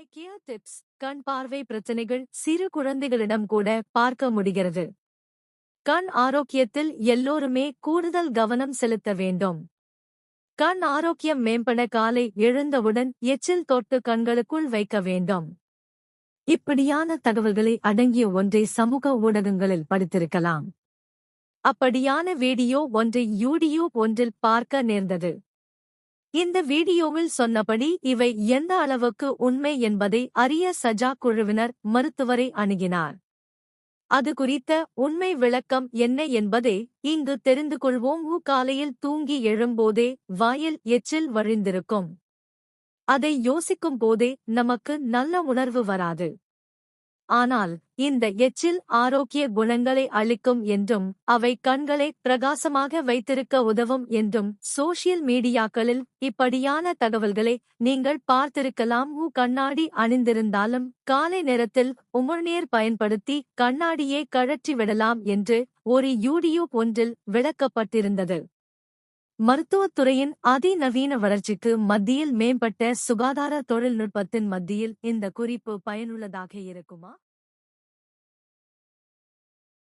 ஐ care tips கண் பார்வை பிரச்சனைகள் சிறு குழந்தைகளிடம் கூட பார்க்க முடிகிறது. கண் ஆரோக்கியத்தில் எல்லோருமே கூடுதல் கவனம் செலுத்த வேண்டும். கண் ஆரோக்கியம் மேம்பட காலை எழுந்தவுடன் எச்சில் தொட்டு கண்களுக்குள் வைக்க வேண்டும். இப்படியான தகவல்களை அடங்கிய ஒன்றை சமூக ஊடகங்களில் படித்திருக்கலாம். அப்படியான வீடியோ ஒன்றை யூடியூப் ஒன்றில் பார்க்க நேர்ந்தது. இந்த வீடியோவில் சொன்னபடி இவை எந்த அளவுக்கு உண்மை என்பதை அறிய சஜா குழுவினர் மருத்துவரை அணுகினார். அது குறித்த உண்மை விளக்கம் என்ன என்பதை இங்கு தெரிந்து கொள்வோம். காலையில் தூங்கி எழும்போதே வாயில் எச்சில் வழிந்திருக்கும். அதை யோசிக்கும் போதே நமக்கு நல்ல உணர்வு வராது. ஆனால் இந்த எச்சில் ஆரோக்கிய குணங்களை அளிக்கும் என்றும் அவை கண்களை பிரகாசமாக வைத்திருக்க உதவும் என்றும் சோஷியல் மீடியாக்களில் இப்படியான தகவல்களை நீங்கள் பார்த்திருக்கலாம். உ கண்ணாடி அணிந்திருந்தாலும் காலை நேரத்தில் உமிழ்நீர் பயன்படுத்தி கண்ணாடியை கழற்றி விடலாம் என்று ஒரு யூடியூப் ஒன்றில் விளக்கப்பட்டிருந்தது. மருத்துவத்துறையின் அதிநவீன வளர்ச்சிக்கு மத்தியில் மேம்பட்ட சுகாதார தொழில்நுட்பத்தின் மத்தியில் இந்த குறிப்பு பயனுள்ளதாக இருக்குமா?